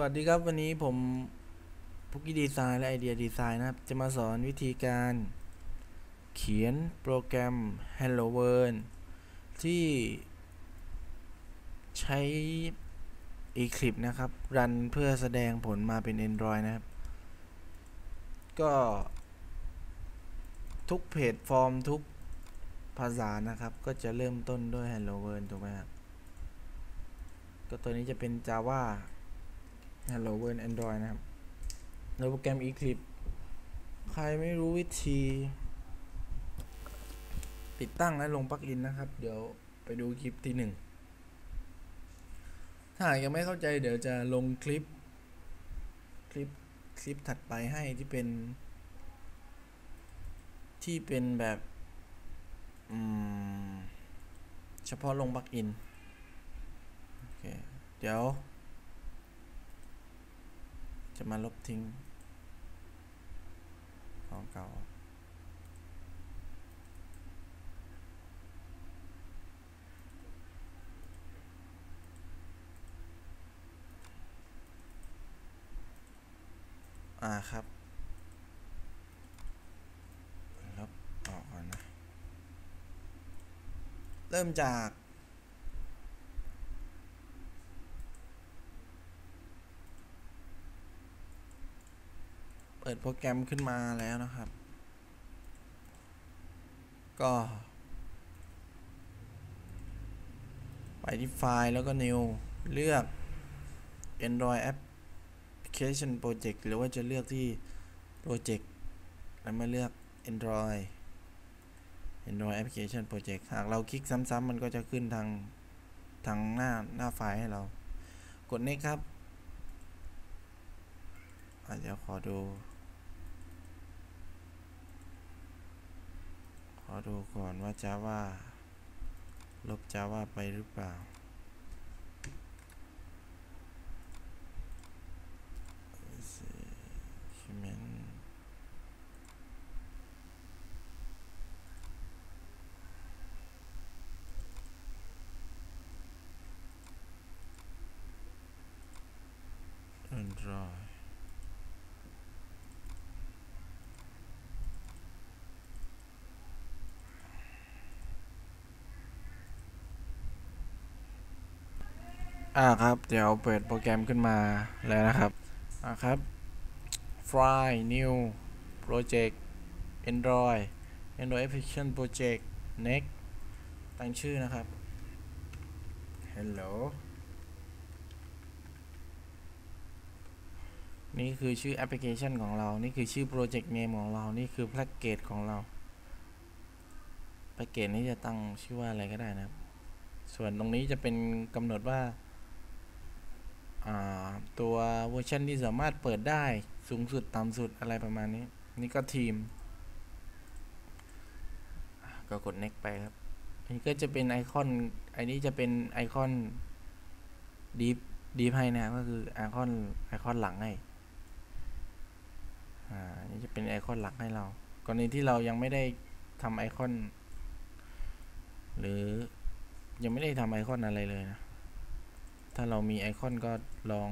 วัสดีครับวันนี้ผมพุกกี้ดีไซน์และไอเดียดีไซน์นะครับ จะมาสอนวิธีการเขียนโปรแกรม Hello World ที่ใช้ Eclipse นะครับ รันเพื่อแสดงผลมาเป็น Android นะครับ ก็ ทุกเพจฟอร์มทุกภาษานะครับ ก็จะเริ่มต้นด้วย Hello World ถูกไหมครับก็ตัวนี้จะเป็น Java Hello World Android นะครับในโปรแกรม Eclipse ใครไม่รู้วิธี ติดตั้งและลงปลั๊กอินนะครับ เดี๋ยวไปดูคลิปที่หนึ่งถ้ายังไม่เข้าใจเดี๋ยวจะลงคลิป คลิป คลิปถัดไปให้ที่เป็น ที่เป็นแบบเฉพาะลงปลั๊กอิน โอเค เดี๋ยว จะมาลบทิ้ง ของเก่า อ่าครับ ลบออกก่อนนะ เริ่มจาก ปิดโปรแกรมขึ้นมาแล้วนะครับ ก็ ไปที่ไฟล์แล้วก็ new เลือก Android Application Project หรือว่าจะเลือกที่ Project แล้วมาเลือก Android Android Application Project หากเราคลิกซ้ำๆมันก็จะขึ้นทางทางหน้าหน้าไฟล์ให้เรา กด next ครับอาจจะขอดู ขอ ดูก่อนว่า Java ลบ Java ไปหรือเปล่า document อันดรอย อ่าครับ เดี๋ยวเปิดโปรแกรมขึ้นมาแล้วนะครับ อ่าครับ File New Project Android Android Application Project Next ตั้งชื่อนะครับ Hello นี่คือชื่อแอปพลิเคชันของเรา นี่คือชื่อโปรเจกต์เนมของเรา นี่คือแพ็กเกจของเรา แพ็กเกจนี้จะตั้งชื่อว่าอะไรก็ได้นะครับ ส่วนตรงนี้จะเป็นกำหนดว่า ตัวเวอร์ชันที่สามารถเปิดได้สูงสุดต่ำสุดอะไรประมาณนี้ นี่ก็ทีม ก็กด next ไปครับ อันนี้ก็จะเป็นไอคอน อันนี้จะเป็นไอคอน deep deep ให้นะก็คือไอคอนไอคอนหลังให้อ่านี่จะเป็นไอคอนหลักให้เรา กรณีที่เรายังไม่ได้ทำไอคอน หรือยังไม่ได้ทำไอคอนอะไรเลยนะ ถ้าเรามีไอคอนก็ลอง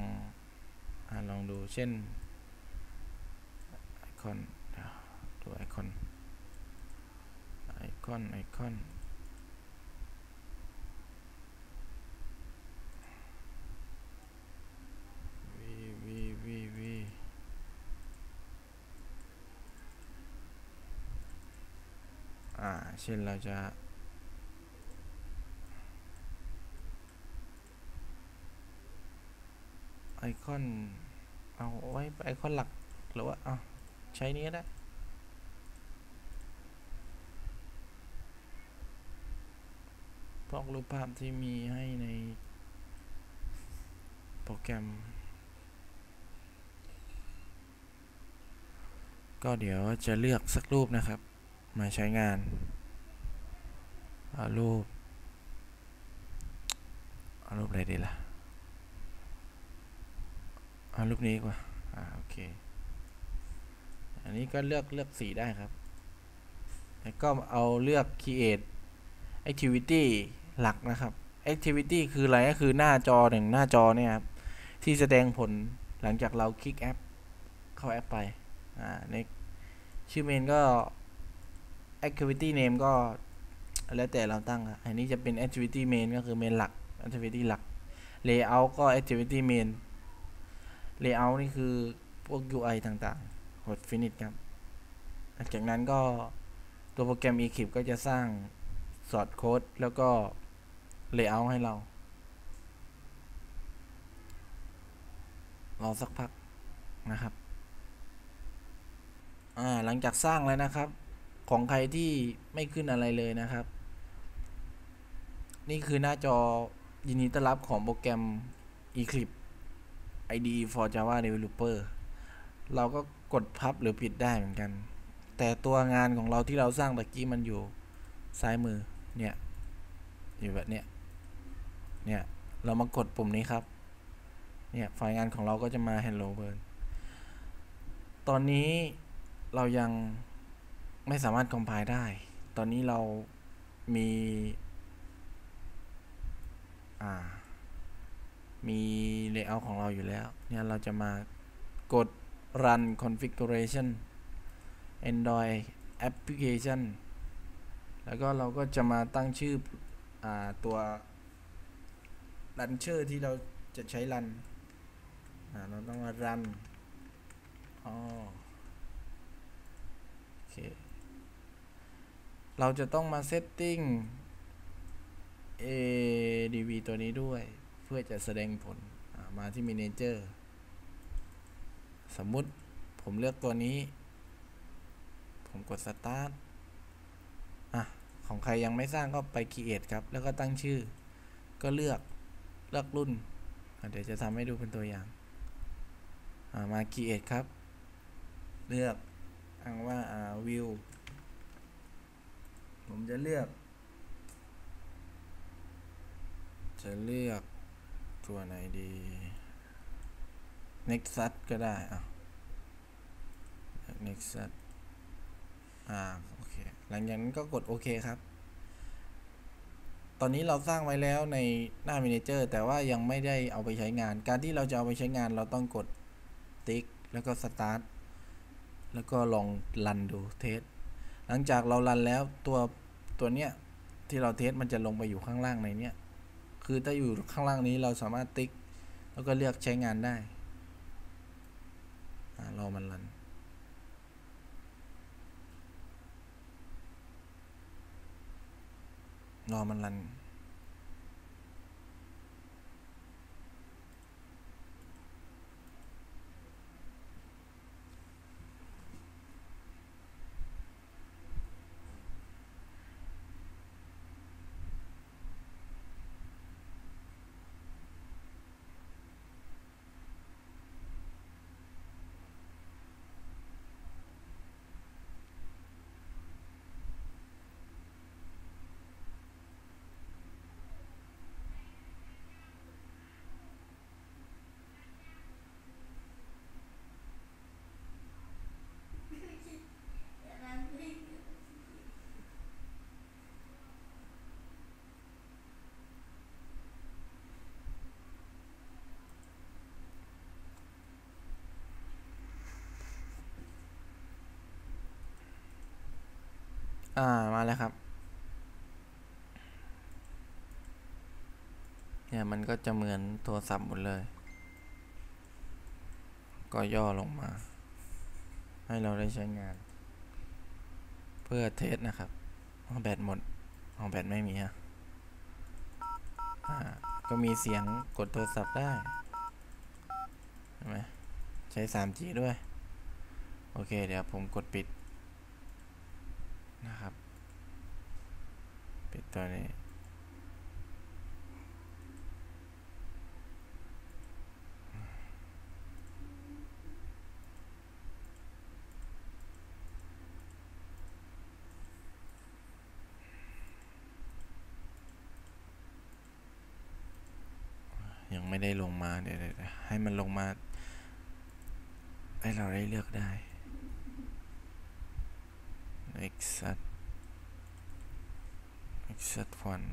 อลองดูเช่นไอคอนดูไอคอนไอคอนไอคอนวีวีวีวีอ่าเช่นเราจะ ไอคอน เอาไว้ไอคอนหลัก หรือว่าเอาใช้นี้ก็ได้พวกรูปภาพที่มีให้ในโปรแกรม ก็เดี๋ยวจะเลือกสักรูปนะครับ มาใช้งานเอารูป เอารูปอะไรดีล่ะ เอารูปนี้กว่าอ่าโอเค อันนี้ก็เลือกเลือกสีได้ครับ แล้วก็เอาเลือก create activity หลักนะครับ activity คืออะไรก็คือหน้าจอหนึ่งหน้าจอเนี่ยครับ ที่แสดงผลหลังจากเราคลิกแอป เข้าแอปไป อ่าในชื่อเมนก็ activity name ก็แล้วแต่เราตั้งอะอันนี้จะเป็น activity main ก็คือเมนหลัก activity หลัก layout ก็ activity main layout นี่คือพวก UI ต่างๆกด finish ครับจากนั้นก็ตัวโปรแกรม e c l i p s ก็จะสร้าง source code แล้วก็ layout ให้เรา รอสักพักนะครับ อ่า หลังจากสร้างแล้วนะครับ ของใครที่ไม่ขึ้นอะไรเลยนะครับ นี่คือหน้าจอยินดีต้อนรับของโปรแกรม Eclipse IDE for Java Developer เราก็กดพับหรือปิดได้เหมือนกัน แต่ตัวงานของเราที่เราสร้างตะกี้มันอยู่ซ้ายมือ เนี่ย อยู่แบบเนี้ย เนี่ย เรามากดปุ่มนี้ครับ เนี่ยไฟล์งานของเราก็จะมา Hello World ตอนนี้เรายังไม่สามารถ compile ได้ ตอนนี้เรามี อ่า มี layout ของเราอยู่แล้ว เนี่ย เราจะมากด run configuration android application แล้วก็เราก็จะมาตั้งชื่ออตัว launcher ที่เราจะใช้ run เราต้องมา run โอเค เราจะต้องมา setting adv ตัวนี้ด้วย เพื่อจะแสดงผลมาที่ manager สมมุติผมเลือกตัวนี้ ผมกด start อะ ของใครยังไม่สร้างก็ไป create ครับ แล้วก็ตั้งชื่อ ก็เลือกเลือกรุ่น เดี๋ยวจะทำให้ดูเป็นตัวอย่างมา create ครับ เลือกอ้างว่า view ผมจะเลือก จะเลือก ตัวไหนดี Nexus ก็ได้อะ Nexus อ่าโอเค หลังจากนั้นก็กดโอเคครับ ตอนนี้เราสร้างไว้แล้วในหน้า Manager แต่ว่ายังไม่ได้เอาไปใช้งาน การที่เราจะเอาไปใช้งานเราต้องกดติ๊ก แล้วก็ Start แล้วก็ลองรันดูเทส หลังจากเรารันแล้วตัวตัวเนี้ยที่เราเทสมันจะลงไปอยู่ข้างล่างในเนี้ย คือถ้าอยู่ข้างล่างนี้เราสามารถติ๊ก แล้วก็เลือกใช้งานได้รอมันรันรอมันรัน อ่า มาแล้วครับ เนี่ยมันก็จะเหมือนโทรศัพท์หมดเลย ก็ย่อลงมา ให้เราได้ใช้งาน เพื่อเทสนะครับเอาแบตหมดเอาแบตไม่มีฮะอ่า ก็มีเสียงกดโทรศัพท์ได้เห็นไหมใช้ 3G ด้วย โอเค เดี๋ยวผมกดปิด นะครับ ปิดตัวนี้ ยังไม่ได้ลงมา เดี๋ยวให้มันลงมา ให้เราได้เลือกได้ Exit Exit one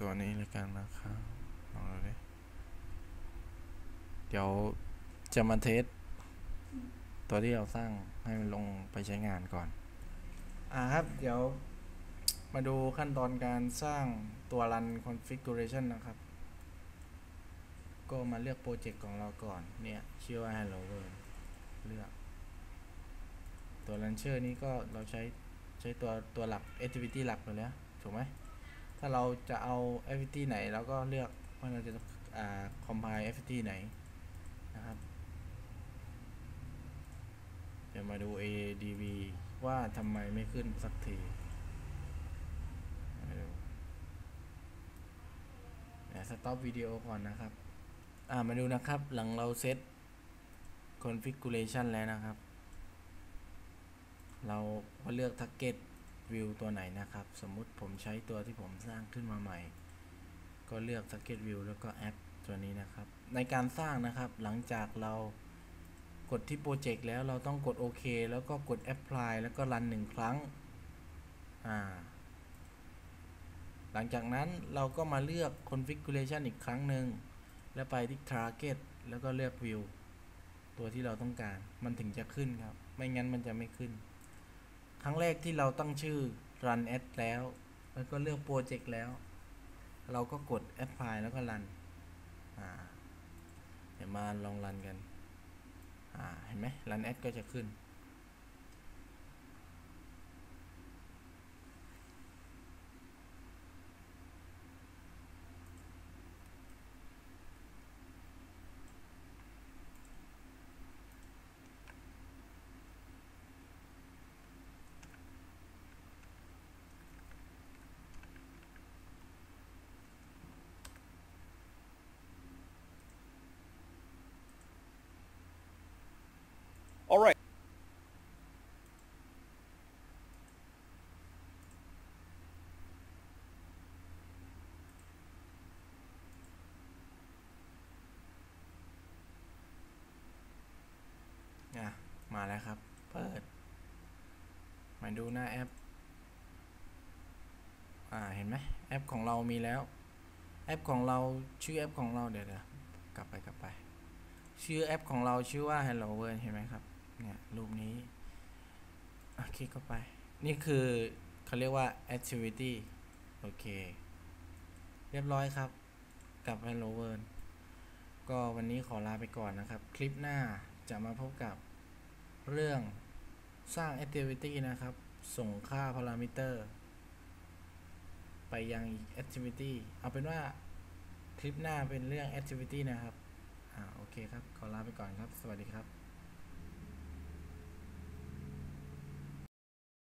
ตัวนี้เลยกันนะครับลองดูดิเดี๋ยวจะมาเทสตัวที่เราสร้างให้มันลงไปใช้งานก่อน อ่าครับ เดี๋ยวมาดูขั้นตอนการสร้างตัว run configuration นะครับ ก็มาเลือกโปรเจกต์ของเราก่อนเนี่ยชื่อว่า hello world เลือก ตัว launcher นี้ก็เราใช้ใช้ตัวตัวหลัก activity หลักไปแล้วถูกไหมถ้าเราจะเอา activity ไหนเราก็เลือกว่าเราจะอ่า compile activity ไหนนะครับเดี๋ยวมาดู adb ว่าทำไมไม่ขึ้นสักทีมาดูเดี๋ยวสต็อปวิดีโอก่อนนะครับ อ่ามาดูนะครับหลังเราเซต configuration แล้วนะครับ เราก็เลือก target view ตัวไหนนะครับ สมมุติผมใช้ตัวที่ผมสร้างขึ้นมาใหม่ ก็เลือก target view แล้วก็ app ตัวนี้นะครับ ในการสร้างนะครับหลังจากเรากดที่โปรเจกต์แล้วเราต้องกดโอเคแล้วก็กด apply แล้วก็รันหนึ่งครั้ง อ่า หลังจากนั้นเราก็มาเลือก configuration อีกครั้งหนึ่ง แล้วไปที่ target แล้วก็เลือก view ตัวที่เราต้องการ มันถึงจะขึ้นครับ ไม่งั้นมันจะไม่ขึ้น ครั้งแรกที่เราตั้งชื่อ run ad แล้ว แล้วก็เลือกโปรเจกต์แล้ว เราก็กด apply แล้วก็ run อ่าเดี๋ยวมาลองรันกันอ่าเห็นไหม run ad ก็จะขึ้น อะ มาแล้วครับ เปิด มาดูหน้าแอป อ่า เห็นไหมแอปของเรามีแล้ว แอปของเราชื่อแอปของเราเดี๋ยวเดี๋ยวกลับไปกลับไป ชื่อแอปของเราชื่อว่า Hello World เห็นไหมครับ เนี่ย รูปนี้ อะ คลิกเข้าไป นี่คือเขาเรียกว่า activity โอเค เรียบร้อยครับ กับ Hello World ก็วันนี้ขอลาไปก่อนนะครับ คลิปหน้าจะมาพบกับ เรื่องสร้าง activity นะครับ ส่งค่าพารามิเตอร์ไปยังอีก activity เอาเป็นว่าคลิปหน้าเป็นเรื่อง activity นะครับ อ่า โอเคครับ ขอลาไปก่อนครับ สวัสดีครับ